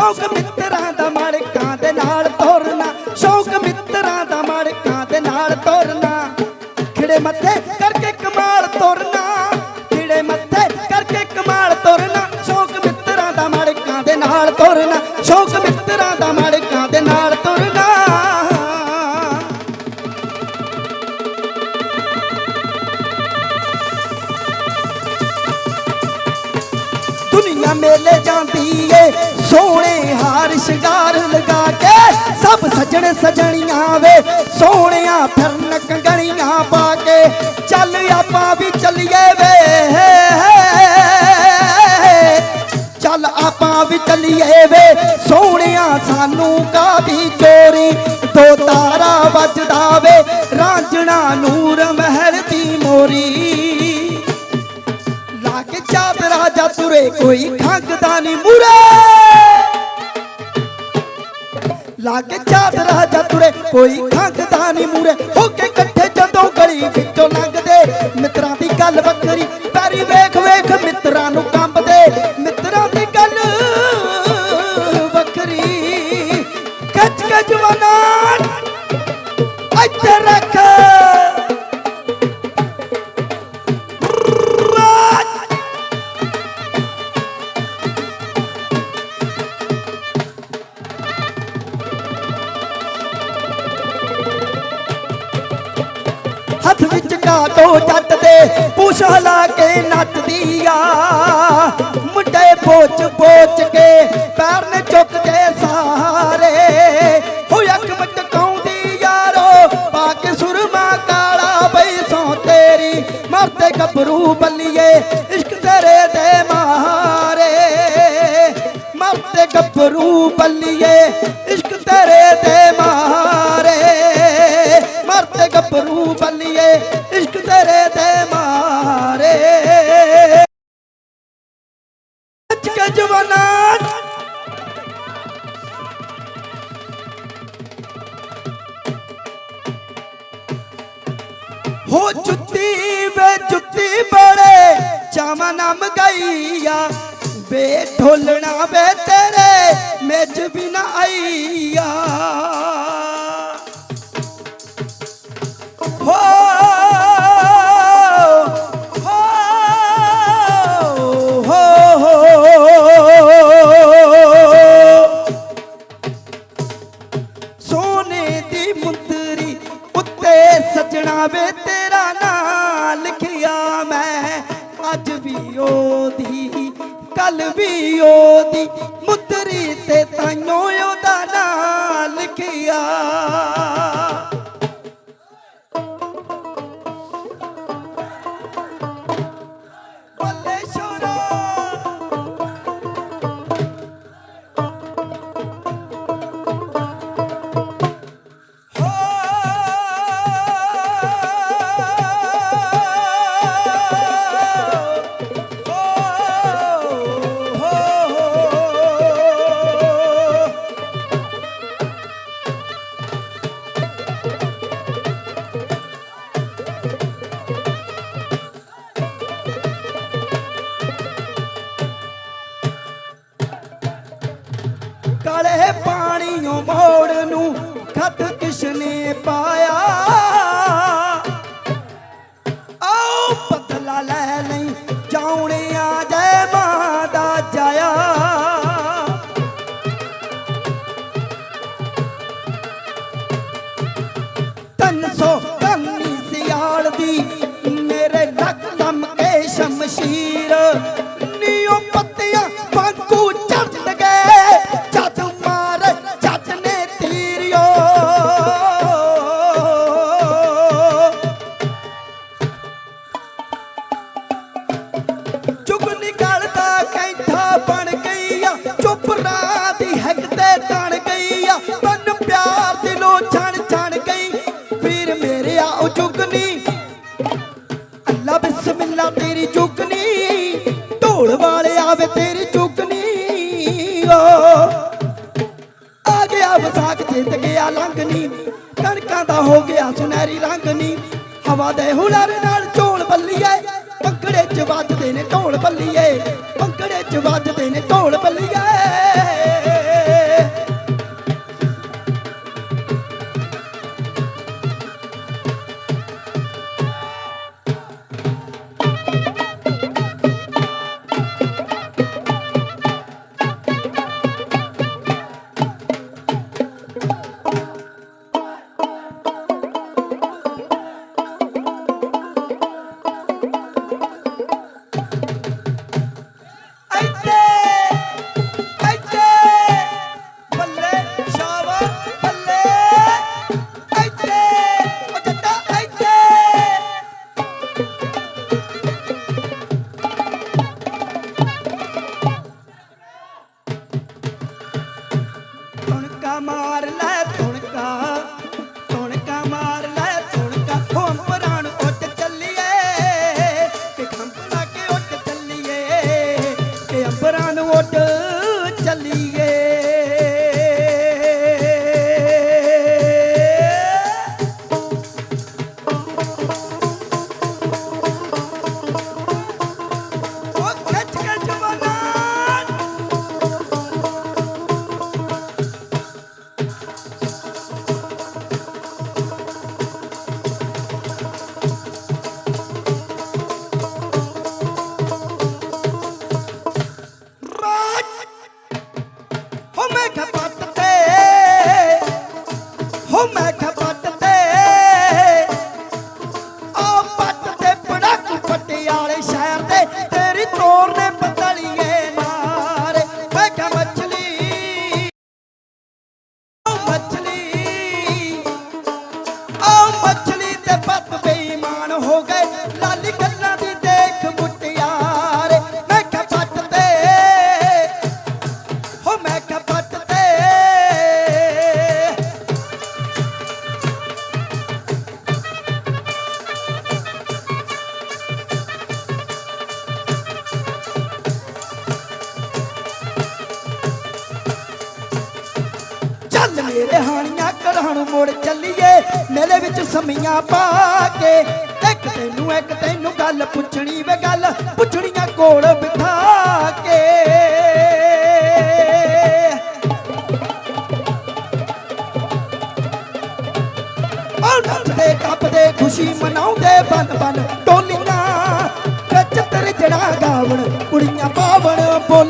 ਸ਼ੌਕ ਮਿੱਤਰਾਂ ਦਾ ਮੜਕਾਂ ਦੇ ਨਾਲ ਤੋਰਨਾ, ਸ਼ੌਕ ਮਿੱਤਰਾਂ ਦਾ ਮੜਕਾਂ ਦੇ ਨਾਲ ਤੋਰਨਾ। ਖਿੜੇ ਮੱਥੇ ਕਰਕੇ ਕਮਾਲ ਤੋਰਨਾ ਖਿੜੇ ਮੱਥੇ ਕਰਕੇ ਕਮਾਲ ਤੋਰਨਾ, ਸ਼ੌਕ ਮਿੱਤਰਾਂ ਦਾ ਮੜਕਾਂ ਦੇ ਨਾਲ ਤੋਰਨਾ, ਸ਼ੌਕ ਮਿੱਤਰਾਂ ਦਾ ਮੜਕਾਂ ਮੇਲੇ ਜਾਂਦੀ ਏ। ਸੋਹਣੇ ਹਾਰ ਸ਼ਿੰਗਾਰ ਲਗਾ ਕੇ ਸਭ ਸਜਣ ਸਜਣੀਆਂ ਵੇ। ਸੋਹਣਿਆਂ ਫਿਰਨ ਕੰਗਣੀਆਂ ਪਾ ਕੇ ਚੱਲ ਆਪਾਂ ਵੀ ਚੱਲੀਏ ਵੇ। ਚੱਲ ਆਪਾਂ ਵੀ ਚੱਲੀਏ ਵੇ। ਸੋਹਣਿਆਂ ਸਾਨੂੰ ਕਾਦੀ ਚੋਰੀ। ਦੋ ਤਾਰਾ ਵੱਜਦਾ ਵੇ। ਰਾਂਝਣਾ ਨੂਰ ਰਾਜਾ ਤੁਰੇ ਕੋਈ ਖੰਗਦਾ ਨਹੀਂ ਮੁਰੇ। ਲਾ ਕੇ ਰਾਜਾ ਤੁਰੇ, ਕੋਈ ਖੰਗਦਾ ਨਹੀਂ ਮੁਰੇ। ਹੋ ਕੇ ਇਕੱਠੇ ਜਦੋਂ ਗਲੀ ਵਿੱਚੋਂ ਲੰਘਦੇ, ਮਿੱਤਰਾਂ ਦੀ ਗੱਲ ਵੱਖਰੀ, ਪੈਰੀ ਵੇਖ ਵੇਖ ਮਿੱਤਰਾਂ ਨੂੰ ਕੰਬਦੇ। ਮਿੱਤਰਾਂ ਦੀ ਗੱਲ ਵੱਖਰੀ। ਕੱਚ ਕੇ ਜਵਾਨਾਂ ਹੱਥ ਵਿੱਚ ਕਾਟੋ ਜੱਟ ਦੇ ਪੂਛ ਹਿਲਾ ਕੇ ਨੱਚਦੀ ਆ। ਮੁੰਡੇ ਪੋਚ ਪੋਚ ਕੇ ਪੈਰ ਨੇ ਚੁੱਕਦੇ ਸਾਰੇ। ਹੋ ਅੱਖ ਮਟਕਾਉਂਦੀ ਯਾਰੋ, ਪਾ ਕੇ ਸੁਰਮਾ ਕਾਲਾ ਬਈ ਸੌ ਤੇਰੀ। ਮਰਦੇ ਗੱਭਰੂ ਬੱਲੀਏ, ਇਸ਼ਕ ਤੇਰੇ ਦੇ ਮਾਰੇ। ਮਰਦੇ ਗੱਭਰੂ ਬੱਲੀਏ, ਇਸ਼ਕ ਹੋ ਜੁੱਤੀ ਵੇ ਜੁੱਤੀ ਬੜੇ, ਚਾਵਾਂ ਨਮ ਗਈਆ ਵੇ ਢੋਲਣਾ ਵੇ ਤੇਰੇ, ਮੇਜ ਬਿਨਾ ਆਈਆ। ਸਜਣਾ ਵੇ ਤੇਰਾ ਨਾਂ ਲਿਖਿਆ ਮੈਂ। ਅੱਜ ਵੀ ਉਹਦੀ ਕੱਲ ਵੀ ਉਹਦੀ। ਮੁੰਦਰੀ ਤੇ ਤਾਈਓ 300 ਕਰਨੀ ਸਿਆਲ ਦੀ ਆ ਗਿਆ ਵਿਸਾਖ ਜਿੱਤ ਗਿਆ ਲੰਘਨੀ ਕਣਕਾਂ ਦਾ ਹੋ ਗਿਆ ਸੁਨਹਿਰੀ ਰੰਗਨੀ ਹਵਾ ਦੇ ਹੁਲਰ ਨਾਲ ਝੋਲ ਬੱਲੀਏ। ਪੰਕੜੇ ਚ ਵੱਜਦੇ ਨੇ ਢੋਲ ਬੱਲੀਏ। ਪੰਕੜੇ ਚ ਵੱਜਦੇ ਨੇ ਢੋਲ ਬੱਲੀਏ। ਮੋੜ ਚੱਲੀਏ, ਮੇਰੇ ਵਿੱਚ ਸਮੀਆਂ ਪਾ ਕੇ। ਇੱਕ ਤੈਨੂੰ ਇੱਕ ਤੈਨੂੰ ਗੱਲ ਪੁੱਛਣੀ ਵੇ ਗੱਲ, ਪੁੱਛਣੀਆਂ ਕੋਲ ਬਿਠਾ ਕੇ। ਖੁਸ਼ੀ ਮਨਾਉਂਦੇ ਬੰਦ ਬੰਦ ਟੋਲੀਆਂ ਵਿੱਚ ਤਰ ਜੜਾ ਗਾਵਣ, ਕੁੜੀਆਂ ਪਾਵਣ ਬੋਲ